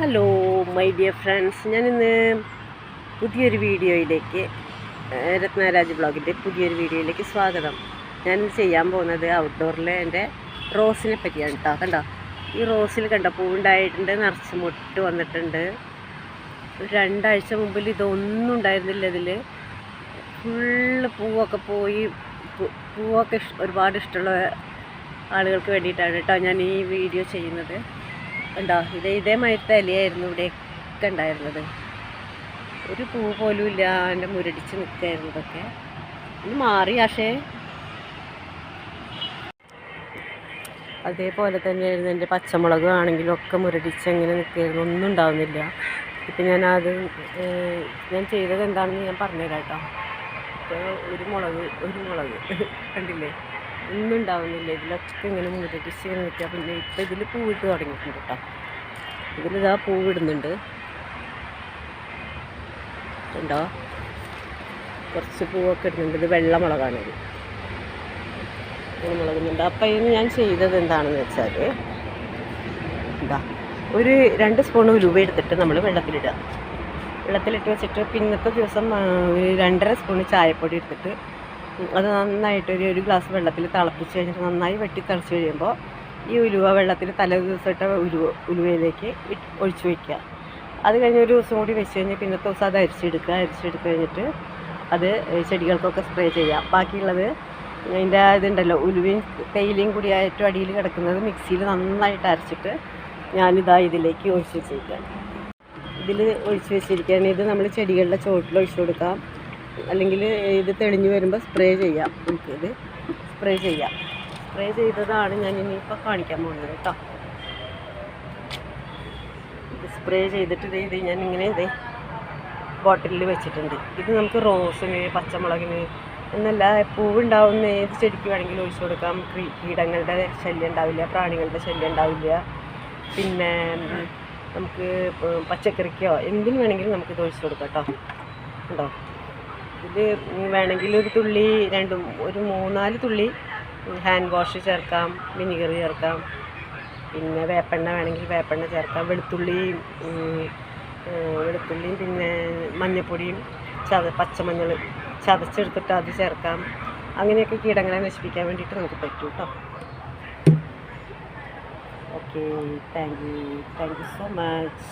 Hello my dear friends ഞാനിന്ന് പുതിയൊരു വീഡിയോയിലേക്ക് രത്നരാജ് ബ്ലോഗിന്റെ പുതിയൊരു വീഡിയോയിലേക്ക് സ്വാഗതം. ഞാനിന്ന് ചെയ്യാൻ പോകുന്നത് ഔട്ട്ഡോറിലെ എന്റെ റോസിനെ പറ്റിയാണ് കേട്ടോ കണ്ടോ? ഈ റോസിൽ കണ്ട പൂവുണ്ടായിട്ടുണ്ട് നിറച്ച് മുട്ട് വന്നിട്ടുണ്ട്. രണ്ടാഴ്ച മുമ്പിൽ ഇതൊന്നും ഉണ്ടായിരുന്നില്ല ഇതിൽ ഫുള്ള് പൂവൊക്കെ പോയി പൂവൊക്കെ ഒരുപാട് ഇഷ്ടമുള്ള ആളുകൾക്ക് വേണ്ടിയിട്ടാണ് കേട്ടോ ഞാൻ ഈ വീഡിയോ ചെയ്യുന്നത്. ഉണ്ടോ? ഇത് ഇതേമാതിരത്തെ ഇലയായിരുന്നു ഇവിടെയൊക്കെ ഉണ്ടായിരുന്നത്. ഒരു പൂ പോലും ഇല്ല എന്റെ മുരടിച്ച് നിൽക്കായിരുന്നു ഇതൊക്കെ. ഇത് മാറി പക്ഷേ അതേപോലെ തന്നെയായിരുന്നു എന്റെ പച്ചമുളക് ആണെങ്കിലും ഒക്കെ മുരടിച്ച് അങ്ങനെ നിൽക്കായിരുന്നു. ഒന്നും ഉണ്ടാവുന്നില്ല. ഇപ്പം ഞാനത് ഞാൻ ചെയ്തത് എന്താണെന്ന് ഞാൻ പറഞ്ഞുതരാം കേട്ടോ. ഒരു മുളക് ഒരു മുളക് കണ്ടില്ലേ? ഒന്നും ഉണ്ടാവുന്നില്ല. ഇതിലൊക്കെ ഇങ്ങനെ മുരടിച്ച് ഇങ്ങനെ നിൽക്കുക. പിന്നെ ഇപ്പം ഇതിൽ പൂവിട്ട് തുടങ്ങിയിട്ടുണ്ട് കേട്ടോ. ഇതിലിതാ പൂവിടുന്നുണ്ട് ഉണ്ടോ കുറച്ച് പൂവൊക്കെ ഇടുന്നുണ്ട്. ഇത് വെള്ളമുളകാണിത് മുളകുന്നുണ്ട്. അപ്പം ഇന്ന് ഞാൻ ചെയ്തത് എന്താണെന്ന് വെച്ചാൽ എന്താ ഒരു രണ്ട് സ്പൂൺ ഉലുവ എടുത്തിട്ട് നമ്മൾ വെള്ളത്തിലിടുക. വെള്ളത്തിലിട്ട് വെച്ചിട്ട് പിന്നത്തെ ദിവസം രണ്ടര സ്പൂൺ ചായപ്പൊടി എടുത്തിട്ട് അത് നന്നായിട്ട് ഒരു ഒരു ഗ്ലാസ് വെള്ളത്തിൽ തിളപ്പിച്ച് കഴിഞ്ഞിട്ട് നന്നായി വെട്ടി തിളച്ച് കഴിയുമ്പോൾ ഈ ഉലുവ വെള്ളത്തിൽ തലേ ദിവസമിട്ട ഉലുവ ഉലുവയിലേക്ക് ഒഴിച്ചു വയ്ക്കുക അത് കഴിഞ്ഞ് ഒരു ദിവസം കൂടി വെച്ച് കഴിഞ്ഞ് പിന്നത്തെ ദിവസം അത് അരിച്ചെടുക്കുക. അരിച്ചെടുത്ത് കഴിഞ്ഞിട്ട് അത് ചെടികൾക്കൊക്കെ സ്പ്രേ ചെയ്യാം ബാക്കിയുള്ളത് അതിന്റെ ഇതുണ്ടല്ലോ ഉലുവയും തേയിലയും കൂടി ഏറ്റവും അടിയിൽ കിടക്കുന്നത് മിക്സിയിൽ നന്നായിട്ട് അരച്ചിട്ട് ഞാനിതാ ഇതിലേക്ക് ഒഴിച്ച് വെച്ചിരിക്കുകയാണ്. ഇതിൽ ഒഴിച്ച് വെച്ചിരിക്കുകയാണ്. ഇത് നമ്മൾ ചെടികളുടെ ചുവട്ടിൽ ഒഴിച്ചു കൊടുക്കാം. അല്ലെങ്കിൽ ഇത് തെളിഞ്ഞ് വരുമ്പോൾ സ്പ്രേ ചെയ്യാം. ഇത് സ്പ്രേ ചെയ്യാം. സ്പ്രേ ചെയ്തതാണ് ഞാൻ ഇനിയിപ്പോൾ കാണിക്കാൻ പോകുന്നത് കേട്ടോ ഇത് സ്പ്രേ ചെയ്തിട്ട് ഇത് ഞാൻ ഇങ്ങനെ ഇതേ ബോട്ടിലിൽ വെച്ചിട്ടുണ്ട്. ഇത് നമുക്ക് റോസിന് പച്ചമുളകിന് എന്നല്ല പൂവുണ്ടാവുന്ന ഏത് ചെടിക്ക് വേണമെങ്കിലും ഒഴിച്ചു കൊടുക്കാം. കീടങ്ങളുടെ ശല്യം ഉണ്ടാവില്ല പ്രാണികളുടെ ശല്യം ഉണ്ടാവില്ല. പിന്നെ നമുക്ക് പച്ചക്കറിക്കോ എന്തിനു വേണമെങ്കിലും നമുക്കിത് ഒഴിച്ചു കൊടുക്കാം കേട്ടോ ഉണ്ടോ ഇത് വേണമെങ്കിൽ ഒരു തുള്ളി രണ്ട് ഒരു മൂന്നാൽ തുള്ളി ഹാൻഡ് വാഷ് ചേർക്കാം വിനിഗർ ചേർക്കാം. പിന്നെ വേപ്പെണ്ണ വേണമെങ്കിൽ വേപ്പെണ്ണ ചേർക്കാം. വെളുത്തുള്ളിയും വെളുത്തുള്ളിയും പിന്നെ മഞ്ഞപ്പൊടിയും ചത പച്ചമഞ്ഞൾ ചതച്ചെടുത്തിട്ട് അത് ചേർക്കാം. അങ്ങനെയൊക്കെ കീടങ്ങളെ നശിപ്പിക്കാൻ വേണ്ടിയിട്ട് നമുക്ക് പറ്റും കേട്ടോ. Okay thank you thank you so much